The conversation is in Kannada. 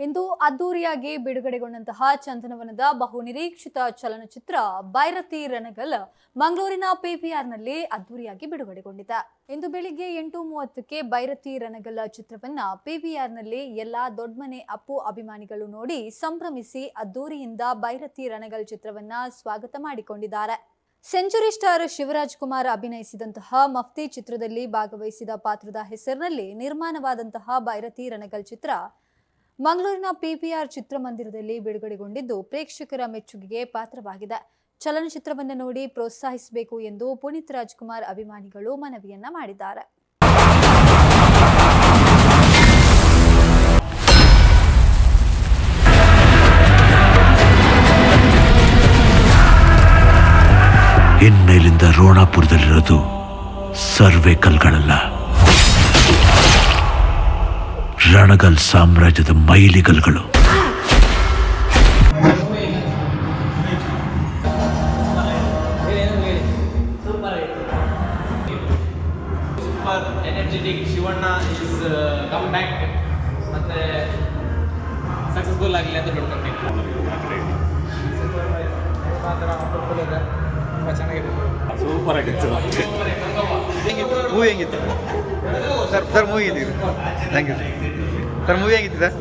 ಇಂದು ಅದ್ದೂರಿಯಾಗಿ ಬಿಡುಗಡೆಗೊಂಡಂತಹ ಚಂದನವನದ ಬಹು ನಿರೀಕ್ಷಿತ ಚಲನಚಿತ್ರ ಬೈರತಿ ರಣಗಲ್ ಮಂಗಳೂರಿನ ಪಿವಿಆರ್ನಲ್ಲಿ ಅದ್ದೂರಿಯಾಗಿ ಬಿಡುಗಡೆಗೊಂಡಿದೆ. ಇಂದು ಬೆಳಿಗ್ಗೆ ಎಂಟು ಮೂವತ್ತಕ್ಕೆ ಬೈರತಿ ರಣಗಲ್ ಚಿತ್ರವನ್ನ ಪಿವಿಆರ್ನಲ್ಲಿ ಎಲ್ಲಾ ದೊಡ್ಡಮನೆ ಅಪ್ಪು ಅಭಿಮಾನಿಗಳು ನೋಡಿ ಸಂಭ್ರಮಿಸಿ ಅದ್ದೂರಿಯಿಂದ ಬೈರತಿ ರಣಗಲ್ ಚಿತ್ರವನ್ನ ಸ್ವಾಗತ ಮಾಡಿಕೊಂಡಿದ್ದಾರೆ. ಸೆಂಚುರಿ ಸ್ಟಾರ್ ಶಿವರಾಜ್ ಕುಮಾರ್ ಅಭಿನಯಿಸಿದಂತಹ ಮಫ್ತಿ ಚಿತ್ರದಲ್ಲಿ ಭಾಗವಹಿಸಿದ ಪಾತ್ರದ ಹೆಸರಿನಲ್ಲಿ ನಿರ್ಮಾಣವಾದಂತಹ ಬೈರತಿ ರಣಗಲ್ ಚಿತ್ರ ಮಂಗಳೂರಿನ ಪಿಪಿಆರ್ ಚಿತ್ರಮಂದಿರದಲ್ಲಿ ಬಿಡುಗಡೆಗೊಂಡಿದ್ದು ಪ್ರೇಕ್ಷಕರ ಮೆಚ್ಚುಗೆಗೆ ಪಾತ್ರವಾಗಿದೆ. ಚಲನಚಿತ್ರವನ್ನು ನೋಡಿ ಪ್ರೋತ್ಸಾಹಿಸಬೇಕು ಎಂದು ಪುನೀತ್ ರಾಜ್ಕುಮಾರ್ ಅಭಿಮಾನಿಗಳು ಮನವಿಯನ್ನ ಮಾಡಿದ್ದಾರೆ. ಇನ್ಮೇಲಿಂದ ರೋಣಾಪುರದಲ್ಲಿರೋದು ಸರ್ವೆ ಕಲ್ಗಳಲ್ಲ. ರಣಗಲ್ ಸಾಮ್ರಾಜ್ಯದ ಮೈಲಿಗಲ್ಗಳು. Super energetic Shivanna is come back ಮತ್ತೆ ಸಕ್ಸಸ್ಫುಲ್ ಆಗಲಿ ಅಂತ ಬಿಡ್ಕೊಂತೀನಿ ತುಂಬ ಚೆನ್ನಾಗಿದೆ ಸೂಪರ್ ಆಗಿತ್ತು. ಮೂವಿ ಹೆಂಗಿತ್ತು? ಸರ್. ಸರ್ ಮೂವಿ ಹೆಂಗಿತ್ತು? ಥ್ಯಾಂಕ್ ಯು ಸರ್ ಮೂವಿ ಹೇಗಿತ್ತು ಸರ್